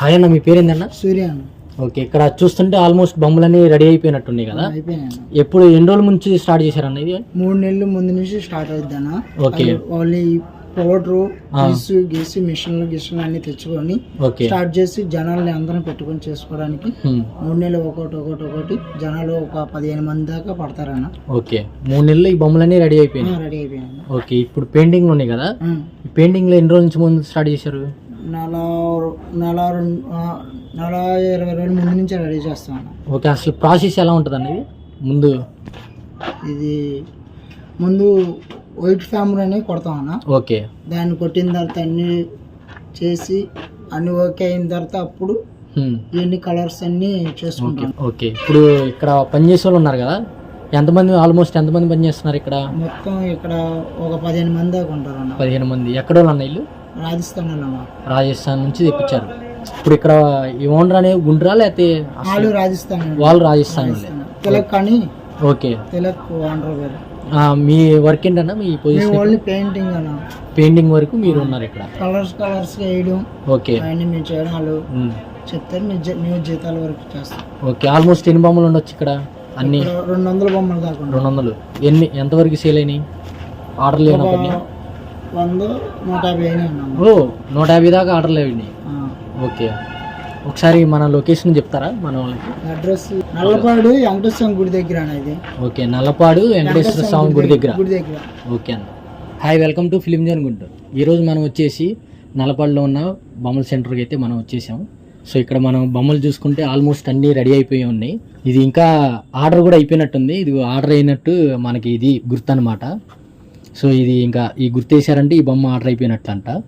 Hi అన్న మీ పేరేందన్న? సూర్య అన్న okay ఇక్కడ చూస్తుంటే ఆల్మోస్ట్ బొమ్మలన్నీ రెడీ అయిపోయినట్టున్నాయి కదా? అయిపోయినాయి ఎప్పుడు ఎన్ని రోజుల నుంచి స్టార్ట్ చేశారన్న ఇది? మూడు నెలలు ముందు నుంచి స్టార్ట్ అవుద్ది అన్న. ఓకే. Only powder. గీసు గీసి మిషన్లు గిషన్లు అన్ని తెచ్చుకొని స్టార్ట్ చేసి జనాల్ని అందరం పెట్టుకొని చేసుకోవడానికి. మూడు నెలలు ఒకటి ఒకటి ఒకటి జనాలు ఒక పదిహేను మంది దాకా పడతారన్న ఓకే. మూడు నెలలు ఈ బొమ్మలన్నీ రెడీ అయిపోయినాయి. రెడీ అయిపోయినాయి ఓకే ఇప్పుడు పెయింటింగ్ ఉన్నాయి కదా? పెయింటింగ్లో ఎన్ని రోజుల నుంచి ముందు స్టార్ట్ చేశారు? నెల నెల రెండు నెల ఇరవై రోజుల ముందు నుంచి రెడీ చేస్తాం అన్న ఓకే అసలు ప్రాసెస్ ఎలా ఉంటుంది అన్నది ముందు ఇది ముందు వైట్ ఫ్యామర్ అనేది కొడతాం అన్న ఓకే. దాన్ని కొట్టిన తర్వాత అన్ని చేసి అన్ని ఓకే అయిన తర్వాత అప్పుడు. ఇవన్నీ కలర్స్ అన్ని చేసుకుంటాం. ఓకే. ఇప్పుడు ఇక్కడ పనిచేసే వాళ్ళు ఉన్నారు కదా? ఎంతమంది ఆల్మోస్ట్ ఎంతమంది పని చేస్తున్నారు ఇక్కడ? మొత్తం ఇక్కడ ఒక పదిహేను మంది దాకా ఉంటారు అన్న పదిహేను మంది. ఎక్కడ అన్న ఇల్లు? రాజస్థాన్ రాజస్థాన్ నుంచి తెప్పించారు. ఇప్పుడు ఇక్కడ ఈ ఓనర్ అనే గుండ్రా లేకపోతే వాళ్ళు రాజస్థాన్. వాళ్ళు రాజస్థాన్. తిలక్ అని ఓకే. తిలక్ పేరు. ఆ, మీ వర్క్ ఏంటన్నా? మీ పొజిషన్ ఓన్లీ పెయింటింగ్ అన్న. పెయింటింగ్ వరకు మీరు ఉన్నారు ఇక్కడ. కలర్స్ కలర్స్ వేయడం ఓకే. అవన్నీ మేము చేయడం వాళ్ళు. చెప్తారు. మేము జీతాల వరకు చేస్తాం. ఓకే. ఆల్మోస్ట్ ఎన్ని బొమ్మలు ఉండొచ్చు ఇక్కడ? అన్ని రెండు వందల బొమ్మలు. రెండు వందలు ఎన్ని ఎంతవరకు సేల్ అయినాయి? ఒక పడినాయా? వంద నూట యాభై అయినాయి ఓ నూట యాభై దాకా ఆర్డర్లు అయినాయి ఆ. ఓకే. ఒకసారి మన లొకేషన్ చెప్తారా? మన వాళ్ళకి? అడ్రస్ నల్లపాడు వెంకటేశ్వర గుడి దగ్గర ఓకే నల్లపాడు వెంకటేశ్వర స్వామి గుడి దగ్గర. గుడి దగ్గర. ఓకే అన్న. Hi welcome to film zone Guntur ఈరోజు మనం వచ్చేసి నల్లపాడులో ఉన్న బొమ్మల సెంటర్కి అయితే మనం వచ్చేసాం సో ఇక్కడ మనం బొమ్మలు చూసుకుంటే ఆల్మోస్ట్ అన్నీ రెడీ అయిపోయి ఉన్నాయి. ఇది ఇంకా ఆర్డర్ కూడా అయిపోయినట్టుంది. ఇది ఆర్డర్ అయినట్టు మనకి ఇది గుర్తు అనమాట సో ఇది ఇంకా ఈ గుర్తేశారంటే ఈ బొమ్మ ఆర్డర్ అయిపోయినట్టు అంట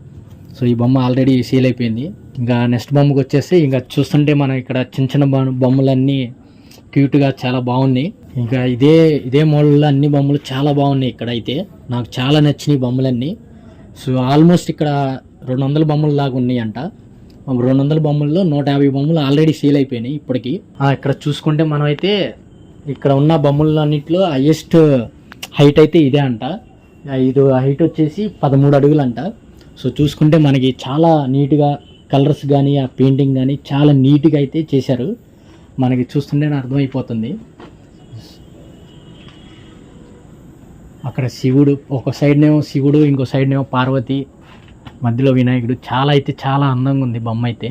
సో ఈ బొమ్మ ఆల్రెడీ సేల్ అయిపోయింది. ఇంకా నెక్స్ట్ బొమ్మకి వచ్చేసి ఇంకా చూస్తుంటే మనం ఇక్కడ చిన్న చిన్న బొమ్మ- బొమ్మలన్నీ క్యూట్గా చాలా బాగున్నాయి. ఇంకా ఇదే ఇదే మోడల్లో అన్ని బొమ్మలు చాలా బాగున్నాయి ఇక్కడ అయితే. నాకు చాలా నచ్చినాయి బొమ్మలన్నీ. సో ఆల్మోస్ట్ ఇక్కడ రెండు వందల బొమ్మలు దాకా ఉన్నాయి అంట రెండు వందల బొమ్మల్లో నూట యాభై బొమ్మలు ఆల్రెడీ సేల్ అయిపోయినాయి ఇప్పటికి. ఇక్కడ చూసుకుంటే మనం అయితే ఇక్కడ ఉన్న బొమ్మలన్నింటిలో హైయెస్ట్ హైట్ అయితే ఇదే అంట. ఇది హైట్ వచ్చేసి పదమూడు అడుగులు అంట సో చూసుకుంటే మనకి చాలా నీట్గా కలర్స్ కానీ ఆ పెయింటింగ్ కానీ చాలా నీట్గా అయితే చేశారు. మనకి చూస్తుంటే అర్థమైపోతుంది. అక్కడ శివుడు ఒక సైడ్నేమో శివుడు ఇంకో సైడ్నేమో పార్వతి మధ్యలో వినాయకుడు చాలా అయితే చాలా అందంగా ఉంది బొమ్మ అయితే.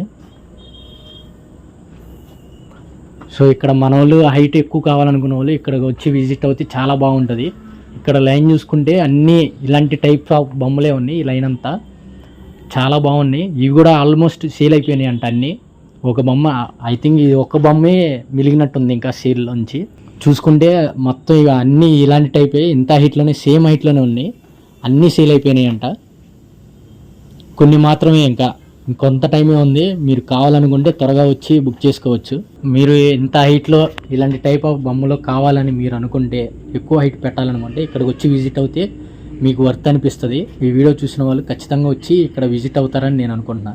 సో ఇక్కడ మన వాళ్ళు హైట్ ఎక్కువ కావాలనుకున్న వాళ్ళు ఇక్కడ వచ్చి విజిట్ అవుతే చాలా బాగుంటుంది. ఇక్కడ లైన్ చూసుకుంటే అన్నీ ఇలాంటి టైప్ ఆఫ్ బొమ్మలే ఉన్నాయి ఈ లైన్ అంతా. చాలా బాగున్నాయి. ఇవి కూడా ఆల్మోస్ట్ సేల్ అయిపోయినాయి అంట అన్నీ. ఒక బొమ్మ ఐ థింక్ ఇది ఒక బొమ్మే మిలిగినట్టుంది ఇంకా సేల్లోంచి చూసుకుంటే మొత్తం ఇక అన్నీ ఇలాంటి టైపే ఇంత హైట్లోనే సేమ్ హైట్లోనే ఉన్నాయి. అన్నీ సేల్ అయిపోయినాయి అంట కొన్ని మాత్రమే ఇంకా. ఇంకొంత టైమే ఉంది. మీరు కావాలనుకుంటే త్వరగా వచ్చి బుక్ చేసుకోవచ్చు. మీరు ఎంత హైట్లో ఇలాంటి టైప్ ఆఫ్ బొమ్మలు కావాలని మీరు అనుకుంటే ఎక్కువ హైట్ పెట్టాలనుకుంటే ఇక్కడికి వచ్చి విజిట్ అవుతే మీకు వర్త్ అనిపిస్తుంది. ఈ వీడియో చూసిన వాళ్ళు ఖచ్చితంగా వచ్చి ఇక్కడ విజిట్ అవుతారని నేను అనుకుంటున్నాను